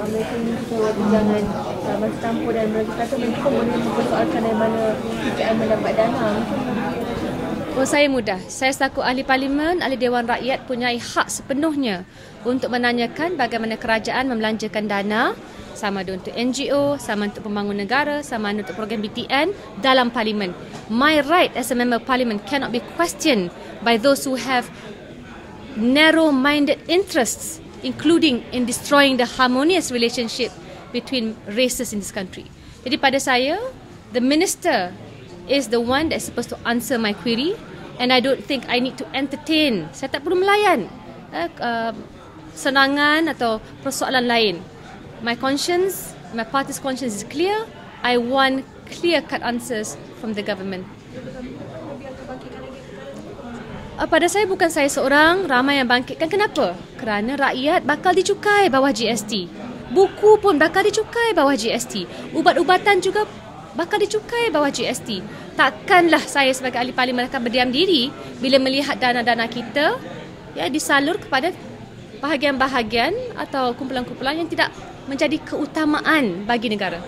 uh, mereka ini kita jangan uh, masuk dan mereka kata mereka boleh mempersoalkan dari mana PKM mendapat dana. Oh, saya mudah. Saya selaku ahli parlimen, ahli Dewan Rakyat punya hak sepenuhnya untuk menanyakan bagaimana kerajaan membelanjakan dana sama ada untuk NGO, sama untuk pembangun negara, sama ada untuk program BTN dalam parlimen. My right as a member of parliament cannot be questioned by those who have narrow-minded interests including in destroying the harmonious relationship between races in this country. Jadi pada saya, the minister is the one that's supposed to answer my query and I don't think I need to entertain. Saya tak perlu melayan uh, uh, senangan atau persoalan lain. My conscience, my party's conscience is clear. I want clear-cut answers from the government. Uh, pada saya bukan saya seorang ramai yang bangkitkan kenapa? Kerana rakyat bakal dicukai bawah GST. Buku pun bakal dicukai bawah GST. Ubat-ubatan juga bakal dicukai bawah GST. Takkanlah saya sebagai ahli parlimen akan berdiam diri bila melihat dana-dana kita ya disalur kepada bahagian-bahagian atau kumpulan-kumpulan yang tidak menjadi keutamaan bagi negara.